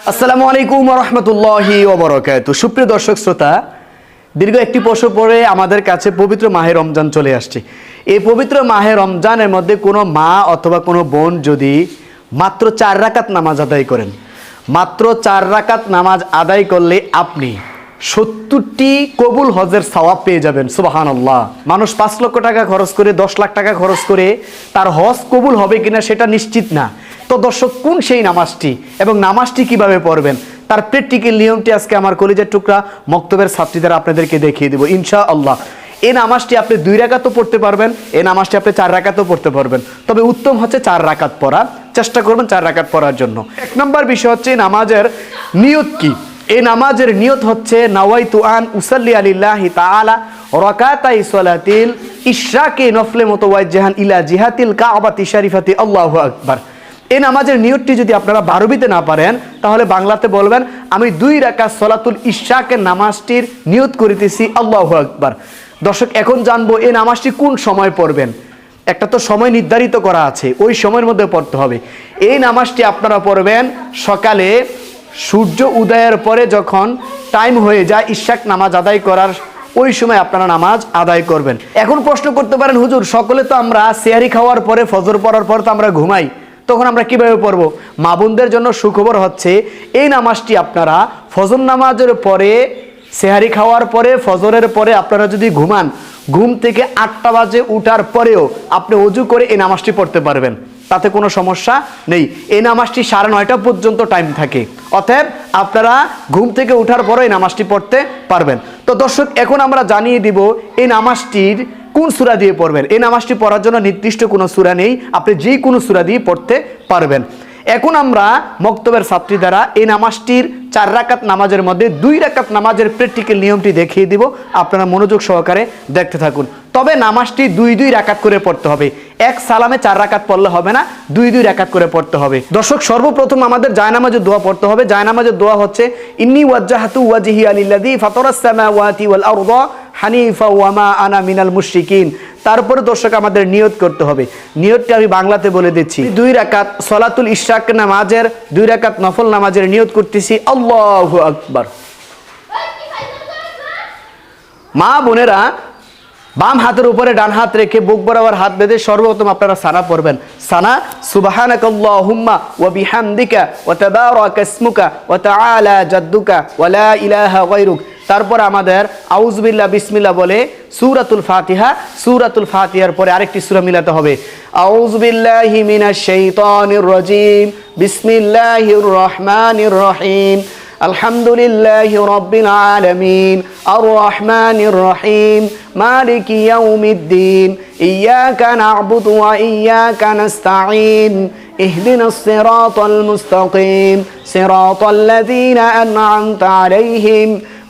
আসসালামু আলাইকুম রহমতুল্লাহি ওবরকাত। সুপ্রিয় দর্শক শ্রোতা, দীর্ঘ একটি বছর পরে আমাদের কাছে পবিত্র মাহে রমজান চলে আসছে। এই পবিত্র মাহে রমজানের মধ্যে কোনো মা অথবা কোনো বোন যদি মাত্র চার রাকাত নামাজ আদায় করেন, মাত্র চার রাকাত নামাজ আদায় করলে আপনি সত্তরটি কবুল হজের সওয়াব পেয়ে যাবেন সুবাহান আল্লাহ মানুষ পাঁচ লক্ষ টাকা খরচ করে, দশ লাখ টাকা খরচ করে তার হজ কবুল হবে কিনা সেটা নিশ্চিত না। তো দর্শক, কোন সেই নামাজটি এবং নামাজটি কীভাবে পড়বেন? তার প্র্যাকটিক্যাল নিয়মটি আজকে আমার কলেজের টুকরা মক্তবের ছাত্রীদের আপনাদেরকে দেখিয়ে দেবো ইনশা আল্লাহ এই নামাজটি আপনি দুই রাকাতও পড়তে পারবেন এই নামাজটি আপনি চার রাকাতও পড়তে পারবেন। তবে উত্তম হচ্ছে চার রাকাত পড়া, চেষ্টা করবেন চার রাকাত পড়ার জন্য। এক নম্বর বিষয় হচ্ছে, এই নামাজের নিয়ত কি? এই নামাজের নিয়ত হচ্ছে, নাওয়াইতু আন উসাল্লি আলিল্লাহি তাআলা রাকাতাই সালাতিল ইশরাকে নফলে মুতাওয়াজ্জিহান ইলা জিহাতিল কাবাতি শরীফাতি, আল্লাহু আকবার। এই নামাজের নিয়তটি যদি আপনারা বারবিতে না পারেন, তাহলে বাংলাতে বলবেন, আমি দুই রাকাত সলাতুল ইশাকের নামাজটির নিয়ত করিতেছি, আল্লাহ আকবার। দর্শক, এখন জানব এই নামাজটি কোন সময় পড়বেন? একটা তো সময় নির্ধারিত করা আছে, ওই সময়ের মধ্যে পড়তে হবে। এই নামাজটি আপনারা পড়বেন সকালে সূর্য উদয়ের পরে যখন টাইম হয়ে যায়, ইশাক নামাজ আদায় করার, ওই সময় আপনারা নামাজ আদায় করবেন। এখন প্রশ্ন করতে পারেন, হুজুর, সকলে তো আমরা সেয়ারি খাওয়ার পরে, ফজর পড়ার পর তো আমরা ঘুমাই। তখন আমরা কীভাবে পড়ব? মা বোনদের জন্য সুখবর হচ্ছে, এই নামাজটি আপনারা ফজর নামাজের পরে, সেহারি খাওয়ার পরে, ফজরের পরে আপনারা যদি ঘুমান, ঘুম থেকে আটটা বাজে উঠার পরেও আপনি অজু করে এই নামাজটি পড়তে পারবেন। তাতে কোনো সমস্যা নেই। এই নামাজটি সাড়ে নয়টা পর্যন্ত টাইম থাকে। অতএব আপনারা ঘুম থেকে উঠার পরে এই নামাজটি পড়তে পারবেন। তো দর্শক, এখন আমরা জানিয়ে দিব, এই নামাজটির কোন সুরা দিয়ে পড়বেন? এই নামাজটি পড়ার জন্য নির্দিষ্ট কোনো সুরা নেই। আপনি যে কোনো সুরা দিয়ে পড়তে পারবেন। এখন আমরা মক্তবের ছাত্রী দ্বারা এই নামাজটির চার রাকাত নামাজের মধ্যে দুই রাকাত নামাজের প্র্যাকটিক্যাল নিয়মটি দেখিয়ে দিব। আপনারা মনোযোগ সহকারে দেখতে থাকুন। তবে নামাজটি দুই দুই রাকাত করে পড়তে হবে। এক সালামে চার রাকাত পড়লে হবে না, দুই দুই রাকাত করে পড়তে হবে। দর্শক, সর্বপ্রথম আমাদের জায়নামাজের দোয়া পড়তে হবে। জায়নামাজের দোয়া হচ্ছে, ইন্নি ওয়াজ্জাহাতু ওয়াজহি আলিল্লাযী ফাতারাস সামাওয়াতি ওয়াল আরদা হানিফা ওয়ামা আনা মিনাল মুশরিকিন। তারপরে দর্শক, আমাদের নিয়ত করতে হবে। নিয়তটি আমি বাংলাতে বলে দিচ্ছি। দুই রাকাত সলাতুল ইশরাক নামাজের, দুই রাকাত নফল নামাজের নিয়ত করতেছি। আল্লাহু আকবার। মা বোনেরা, বাম হাতের উপরে ডান হাত রেখে বুক বরাবর হাত বেঁধে সর্বপ্রথম আপনারা সানা পড়বেন। সানা, সুবহানাকাল্লাহুম্মা ওয়া বিহামদিকা ওয়া ইসমুকা ওয়া তাআলা জাদ্দুকা ওয়া লা ইলাহা গায়রুক। তারপর আমাদের আউজবিল্লা বিসমিল্লা বলে সুরাতুল ফাতিহা। সুরাতুল ফাতিহার পরে আরেকটি সুরা মিলাতে হবে। আউজবিল্লাহি বিসমিল্লাহির রহমানির রহিম। আলহামদুলিল্লাহ রব্বিল আলামিন। আর রহমানির রহিম। মালিক ইয়াউমিদ্দিন। ইয়াকা না'বুদু ওয়া ইয়াকা নাস্তাঈন। ইহদিনাস সিরাতাল মুস্তাকিম। সিরাতাল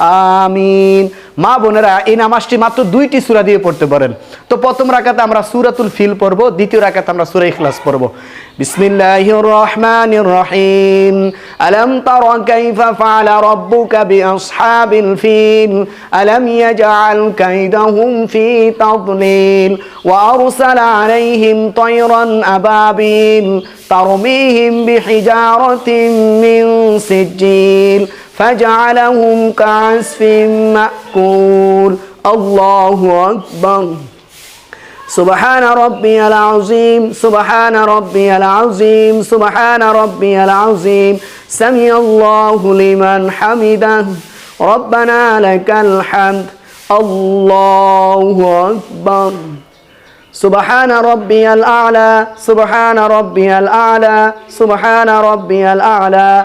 আমিন। মা বোনেরা, এই নামাজটি মাত্র দুইটি সুরা দিয়ে পড়তে পারেন। তো প্রথম রাকাতে আমরা সুরাতুল ফিল পড়ব, দ্বিতীয় রাখাতে আমরা সুরা ইখলাস পড়ব। বিসমিল্লাহ রহমান রহিম। আলম তার কাইফা ফালা রব্বুকা বিআসহাবিল ফিল। আলম ইয়াজআল কাইদাহুম ফি তাদলিল। ওয়া আরসালা আলাইহিম তায়রান আবাবিল। তারমিহিম বিহিজারাতিন মিন সিজিল فجعلهم كعسف مأكول. الله أكبر. سبحان ربي العظيم سبحان ربي العظيم سبحان ربي العظيم. سمع الله لمن حمده. ربنا لك الحمد. الله أكبر. سبحان ربي الأعلى سبحان ربي الأعلى سبحان ربي الأعلى.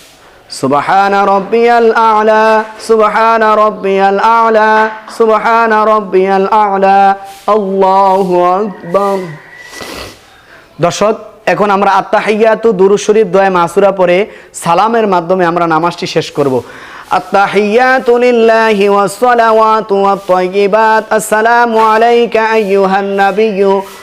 سبحان ربي الأعلى سبحان ربي الأعلى سبحان ربي الأعلى الله أكبر দর্শক এখন আমরা আত্মাহিয়াতু দুরুদ শরীফ দোয়া মাসুরা পরে সালামের মাধ্যমে আমরা নামাজটি শেষ করব التحيات لله والصلوات والطيبات السلام عليك أيها النبي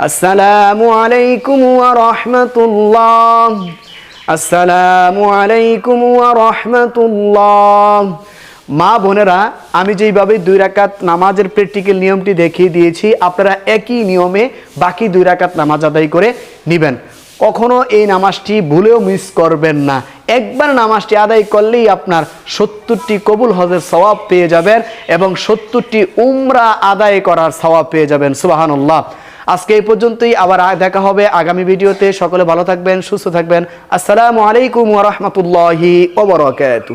আসসালামু আলাইকুম ওয়া রাহমাতুল্লাহ। আসসালামু আলাইকুম ওয়া রাহমাতুল্লাহ। মা বোনেরা, আমি যেইভাবে দুই রাকাত নামাজের প্র্যাকটিক্যাল নিয়মটি দেখিয়ে দিয়েছি, আপনারা একই নিয়মে বাকি দুই রাকাত নামাজ আদায় করে নেবেন। কখনো এই নামাজটি ভুলেও মিস করবেন না। একবার নামাজটি আদায় করলেই আপনার সত্তরটি কবুল হজের সওয়াব পেয়ে যাবেন এবং সত্তরটি উমরা আদায় করার স্বভাব পেয়ে যাবেন। সুবাহানুল্লাহ। আজকে এই পর্যন্তই, আবার দেখা হবে আগামী ভিডিওতে। সকলে ভালো থাকবেন, সুস্থ থাকবেন। আসসালামু আলাইকুম ওয়া ওবরাকাতু